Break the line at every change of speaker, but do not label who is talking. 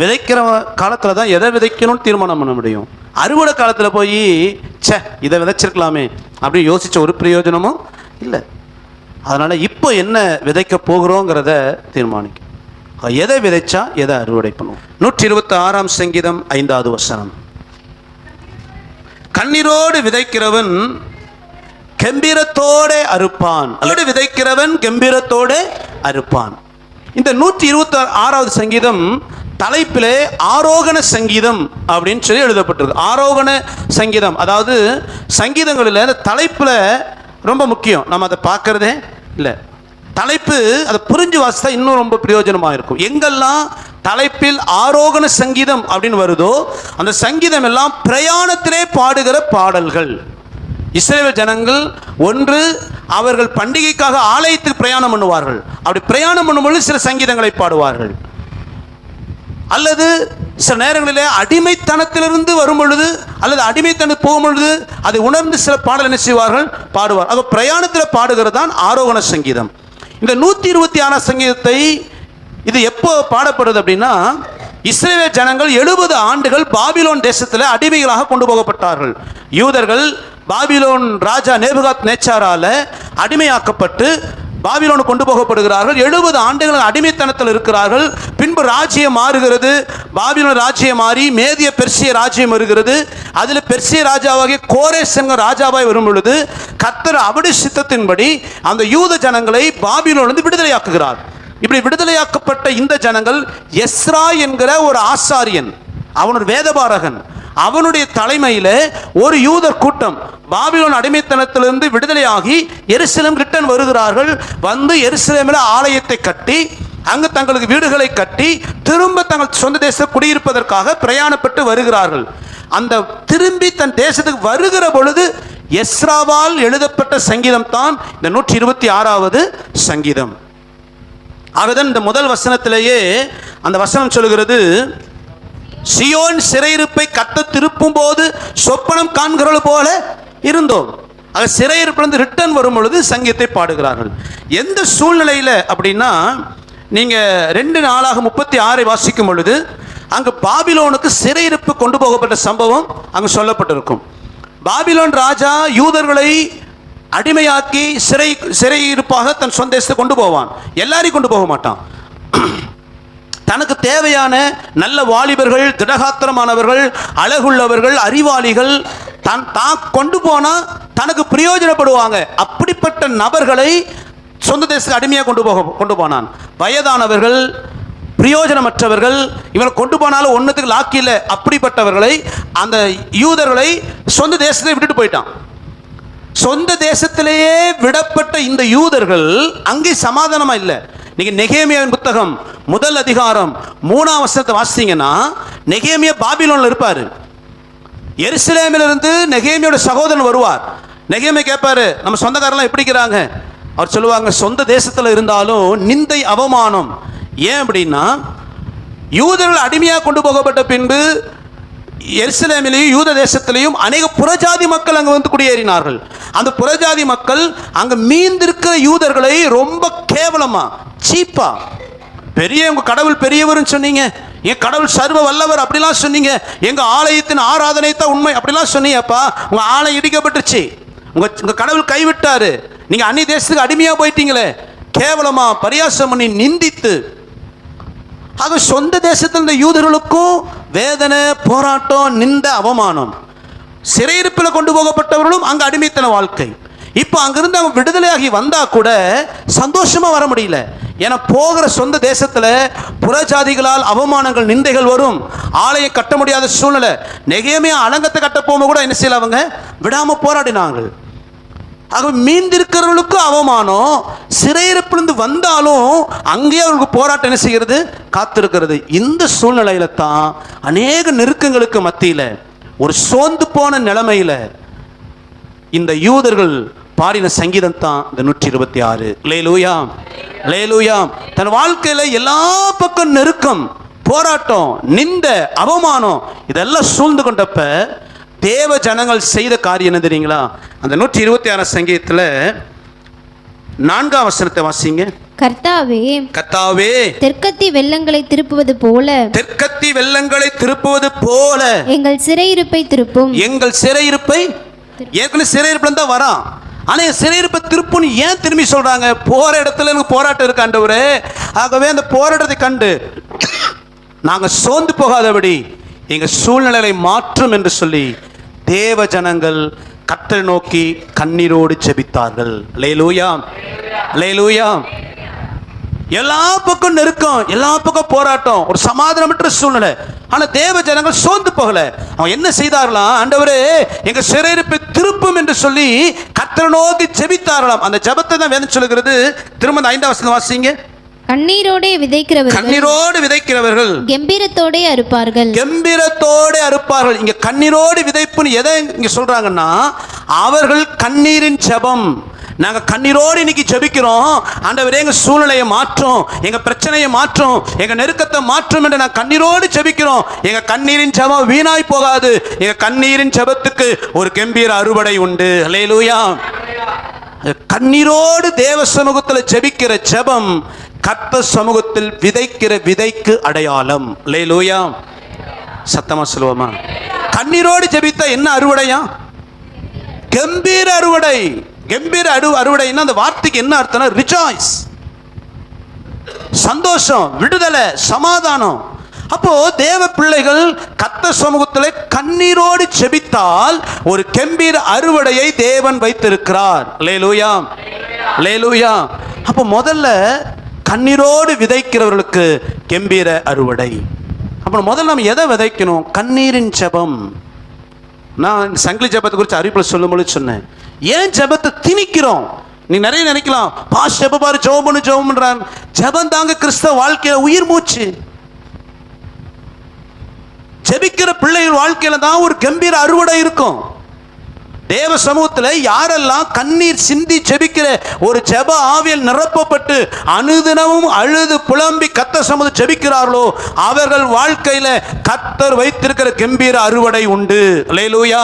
விதைக்கிற காலத்தில் தான் எதை விதைக்கணும்னு தீர்மானம் பண்ண முடியும்? அறுவடை காலத்தில் போய் ச்சே இதை விதைச்சிருக்கலாமே அப்படி யோசிச்ச ஒரு பிரயோஜனமும் இல்லை. அதனால் இப்போ என்ன விதைக்க போகிறோங்கிறத தீர்மானிக்கும். எதை விதைச்சா எதை அறுவடை பண்ணுவோம் நூற்றி இருபத்தி ஆறாம் சங்கீதம் ஐந்தாவது வசனம். கண்ணீரோடு விதைக்கிறவன் கம்பீரத்தோட அறுப்பான். அல்லது விதைக்கிறவன் கம்பீரத்தோட அறுப்பான். இந்த நூற்றி இருபத்தி ஆறாவது சங்கீதம் தலைப்பிலே ஆரோகண சங்கீதம் அப்படின்னு சொல்லி எழுதப்பட்டிருக்கு. ஆரோகண சங்கீதம். அதாவது சங்கீதங்களில் அந்த தலைப்பில் ரொம்ப முக்கியம். நம்ம அதை பார்க்குறதே இல்லை. தலைப்பு அதை புரிஞ்சு வாசித்தா இன்னும் ரொம்ப பிரயோஜனமாக இருக்கும். எங்கெல்லாம் தலைப்பில் ஆரோகண சங்கீதம் அப்படின்னு வருதோ அந்த சங்கீதம் எல்லாம் பிரயாணத்திலே பாடுகிற பாடல்கள். இஸ்ரேல் ஜனங்கள் ஒன்று அவர்கள் பண்டிகைக்காக ஆலயத்துக்கு பிரயாணம் பண்ணுவார்கள். அப்படி பிரயாணம் பண்ணும்பொழுது சில சங்கீதங்களை பாடுவார்கள். அல்லது சில நேரங்களிலே அடிமைத்தனத்திலிருந்து வரும் பொழுது அல்லது அடிமைத்தனம் போகும் பொழுது அதை உணர்ந்து சில பாடல் என்ன செய்வார்கள்? பாடுவார். அப்போ பிரயாணத்தில் பாடுகிறது தான் ஆரோகண சங்கீதம். இந்த நூற்றி இருபத்தி ஆறாம் சங்கீதத்தை இது எப்போ பாடப்படுது அப்படின்னா இஸ்ரேல் ஜனங்கள் எழுபது ஆண்டுகள் பாபிலோன் தேசத்தில் அடிமைகளாக கொண்டு போகப்பட்டார்கள். யூதர்கள் பாபிலோன் ராஜா நேபுகாத் நேச்சாரால் அடிமையாக்கப்பட்டு பாபிலோனு கொண்டு போகப்படுகிறார்கள். எழுபது ஆண்டுகள் அடிமைத்தனத்தில் இருக்கிறார்கள். பின்பு ராஜ்யம் மாறுகிறது. பாபிலோன் ராஜ்யம் மாறி மேதிய பெர்சிய ராஜ்யம் வருகிறது. அதில் பெர்சிய ராஜாவாகிய கோரேஸ் என்கிற ராஜாவாய் வரும் பொழுது கத்தர் அவடி சித்தத்தின்படி அந்த யூத ஜனங்களை பாபிலோனிலிருந்து விடுதலையாக்குகிறார். இப்படி விடுதலையாக்கப்பட்ட இந்த ஜனங்கள் எஸ்ரா என்கிற ஒரு ஆசாரியன் அவனோட வேதபாரகன். அவனுடைய தலைமையில் ஒரு யூதர் கூட்டம் பாபிலோன் அடிமைத்தனத்திலிருந்து விடுதலையாகி எருசலேம் ரிட்டன் வருகிறார்கள். வந்து எருசலேமில் ஆலயத்தை கட்டி அங்கு தங்களுக்கு வீடுகளை கட்டி திரும்ப தங்கள் சொந்த தேச குடியிருப்பதற்காக பிரயாணப்பட்டு வருகிறார்கள். அந்த திரும்பி தன் தேசத்துக்கு வருகிற பொழுது எஸ்ராவால் எழுதப்பட்ட சங்கீதம் தான் இந்த நூற்றி இருபத்தி ஆறாவது சங்கீதம். ஆகதான் இந்த முதல் வசனத்திலேயே அந்த வசனம் சொல்கிறது சியோன் சிறையிருப்பை கத்த திருப்பும் போது சொப்பனம் காண்கிறது போல இருந்தோம். ஆக சிறையிருப்பிலிருந்து ரிட்டர்ன் வரும் பொழுது சங்கீதத்தை பாடுகிறார்கள். எந்த சூழ்நிலையில் அப்படின்னா நீங்கள் ரெண்டு நாளாக முப்பத்தி ஆறை வாசிக்கும் பொழுது அங்கு பாபிலோனுக்கு சிறையிருப்பு கொண்டு போகப்பட்ட சம்பவம் அங்கு சொல்லப்பட்டிருக்கும். பாபிலோன் ராஜா யூதர்களை அடிமையாக்கி சிறை சிறையிருப்பாக தன் சொந்த தேசத்தை கொண்டு போவான். எல்லாரையும் கொண்டு போக மாட்டான். தனக்கு தேவையான நல்ல வாலிபர்கள் திடகாத்திரமானவர்கள் அழகுள்ளவர்கள் அறிவாளிகள் தன் தான் கொண்டு போனால் தனக்கு பிரயோஜனப்படுவாங்க. அப்படிப்பட்ட நபர்களை சொந்த தேசத்துக்கு அடிமையாக கொண்டு போக கொண்டு போனான். வயதானவர்கள் பிரயோஜனமற்றவர்கள் இவனை கொண்டு போனாலும் ஒன்றுத்துக்கு லாக்கி இல்லை. அப்படிப்பட்டவர்களை அந்த யூதர்களை சொந்த தேசத்தை விட்டுட்டு போயிட்டான். சொந்த தேசத்திலேயே விடப்பட்ட இந்த யூதர்கள் அங்கே சமாதானமாக இல்லை. நீங்கள் நெகேமியாவின் புத்தகம் முதல் அதிகாரம் மூணாம் வருஷத்தை வாசித்தீங்கன்னா நெகேமியா பாபிலோனில் இருப்பார். எருசலேமிலிருந்து நெகேமியோட சகோதரன் வருவார். நெகேமியா கேட்பாரு நம்ம சொந்தக்காரெல்லாம் எப்படி இருக்கிறாங்க? அவர் சொல்லுவாங்க சொந்த தேசத்தில் இருந்தாலும் நிந்தை அவமானம். ஏன் அப்படின்னா யூதர்கள் அடிமையாக கொண்டு போகப்பட்ட பின்பு எருசலேமிலேயும் யூத தேசத்திலையும் அநேக புறஜாதி மக்கள் அங்கே வந்து குடியேறினார்கள். அந்த புறஜாதி மக்கள் அங்கே மீந்திருக்கிற யூதர்களை ரொம்ப கேவலமாக சீப்பா பெரிய உங்கள் கடவுள் பெரியவர்னு சொன்னீங்க. என் கடவுள் சர்வ வல்லவர் அப்படிலாம் சொன்னீங்க. எங்கள் ஆலயத்தின் ஆராதனை தான் உண்மை அப்படிலாம் சொன்னீங்கப்பா. உங்கள் ஆலயம் இடிக்கப்பட்டுச்சு உங்கள் உங்கள் கடவுள் கைவிட்டாரு. நீங்கள் அந்நிய தேசத்துக்கு அடிமையாக போயிட்டீங்களே. கேவலமாக பரியாசம் பண்ணி நிந்தித்து ஆக சொந்த தேசத்தில் இருந்த யூதர்களுக்கும் வேதனை போராட்டம் நிந்த அவமானம். சிறையிருப்பில் கொண்டு போகப்பட்டவர்களும் அங்கே அடிமைத்தன வாழ்க்கை. இப்போ அங்கிருந்து அவங்க விடுதலையாகி வந்தால் கூட சந்தோஷமாக வர முடியல. ஏன்னா போகிற சொந்த தேசத்தில் புறஜாதிகளால் அவமானங்கள் நிந்தைகள் வரும். ஆலையை கட்ட முடியாத சூழ்நிலை. நெகையமே அலங்கத்தை கட்ட போகும்போது கூட என்ன செய்யல அவங்க? விடாமல் போராடினாங்க. ஆக மீந்திருக்கிறவர்களுக்கும் அவமானம் சிறையிருப்பிலிருந்து வந்தாலும் அங்கேயே அவர்களுக்கு போராட்டம் என்ன செய்கிறது? காத்திருக்கிறது. இந்த சூழ்நிலையில தான் அநேக நெருக்கங்களுக்கு மத்தியில் ஒரு சோர்ந்து போன நிலைமையில இந்த யூதர்கள் பாடின சங்கீதம் தான் இந்த நூற்றி இருபத்தி ஆறு லேலூயாம் லேலூயாம் தன் வாழ்க்கையில எல்லா பக்கம் நெருக்கம் போராட்டம் நிந்த அவமானம் இதெல்லாம் சூழ்ந்து கொண்டப்ப தேவ ஜனங்கள் செய்த காரியம் என்ன தெரியுங்களா? அந்த நூற்றி இருபத்தி ஆறாம் சங்கீதத்தில் நான்காம் வசனத்தை வாசிங்க.
கர்த்தாவே
கத்தாவே
தெற்கத்தி வெள்ளங்களை திருப்புவது போல
தெற்கத்தி வெள்ளங்களை திருப்புவது போல
எங்கள் சிறையிருப்பை திருப்பும்.
எங்கள் சிறையிருப்பை ஏற்கனவே சிறையிருப்புல தான் வரான். ஆனா என் சிறையிருப்பை திருப்புன்னு ஏன் திரும்பி சொல்றாங்க? போற இடத்துல எனக்கு போராட்டம் இருக்கு ஆண்டவரே. ஆகவே அந்த போராட்டத்தை கண்டு நாங்க சோர்ந்து போகாதபடி எங்க சூழ்நிலையை மாற்றும் என்று சொல்லி தேவ ஜனங்கள் கத்தை நோக்கி கண்ணீரோடு செபித்தார்கள் லேலூயா லேலூயா எல்லா பக்கம் நெருக்கம் எல்லா பக்கம் போராட்டம் ஒரு சமாதானமற்ற சூழ்நிலை. ஆனா தேவ ஜனங்கள் சோர்ந்து போகல. அவன் என்ன செய்தார்களாம் ஆண்டவரே எங்க சிறையிருப்பை திருப்பும் என்று சொல்லி கத்திர நோக்கி ஜெபித்தார்களாம். அந்த ஜெபத்தை தான் வேணும் சொல்லுகிறது. திரும்ப ஐந்தாம் வசனம் வாசிங்க.
கண்ணீரோடே விதைக்கிறவர்கள்
கண்ணீரோடு விதைக்கிறவர்கள்
கெம்பீரத்தோடே அறுப்பார்கள்.
கம்பீரத்தோடு அறுப்பார்கள். இங்க கண்ணீரோடு விதைப்புன்னு எதை இங்க சொல்றாங்கன்னா அவர்கள் கண்ணீரின் ஜெபம் நாங்க கண்ணீரோடு இன்னைக்கு ஜெபிக்கிறோம். ஆண்டவரே எங்க சூழ்நிலையை மாற்றும். எங்க பிரச்சனையை மாற்றும். எங்க நெருக்கத்தை மாற்றும் என்று நான் கண்ணீரோடு ஜெபிக்கிறோம். எங்க கண்ணீரின் ஜெபம் வீணாய் போகாது. எங்க கண்ணீரின் ஜெபத்துக்கு ஒரு கம்பீர அறுவடை உண்டு. அல்லேலூயா கண்ணீரோடு தேவ சமூகத்தில் ஜெபிக்கிற ஜெபம் கர்த்த சமூகத்தில் விதைக்கிற விதைக்கு அடையாளம். லேலூயா சத்தமா சொல்லுவோமா? கண்ணீரோடு ஜெபித்த என்ன அறுவடையா? கம்பீர அறுவடை. கம்பீர அறு அறுவடைன்னா அந்த வார்த்தைக்கு என்ன அர்த்தம்னா ரிஜாய்ஸ் சந்தோஷம் விடுதலை சமாதானம். அப்போ தேவ பிள்ளைகள் கத்த சமூகத்தில் கண்ணீரோடு செபித்தால் ஒரு கெம்பீர அறுவடையை தேவன் வைத்திருக்கிறார். லேலூயா லேலூயா அப்போ முதல்ல கண்ணீரோடு விதைக்கிறவர்களுக்கு கம்பீர அறுவடை. அப்புறம் முதல்ல நம்ம எதை விதைக்கணும்? கண்ணீரின் ஜெபம். நான் சங்கிலி ஜெபத்தை குறித்து அறிவிப்பில் சொல்லும்போது சொன்னேன். ஏன் ஜெபத்தை திணிக்கிறோம்? நீ நிறைய நினைக்கலாம். பாஸ் ஜெப பாரு ஜெபம் பண்ணு ஜெபம் பண்றான் தாங்க கிறிஸ்தவ வாழ்க்கையில் உயிர் மூச்சு. ஜெபிக்கிற பிள்ளைகள் வாழ்க்கையில தான் ஒரு கம்பீர அறுவடை இருக்கும். தேவ சமூகத்தில் யாரெல்லாம் கண்ணீர் சிந்தி செபிக்கிற ஒரு செப ஆவியல் நிரப்பப்பட்டு அனுதினமும் அழுது புலம்பி கத்த சமூக செபிக்கிறார்களோ அவர்கள் வாழ்க்கையில கத்தர் வைத்திருக்கிற கம்பீர அறுவடை உண்டு. லேலூயா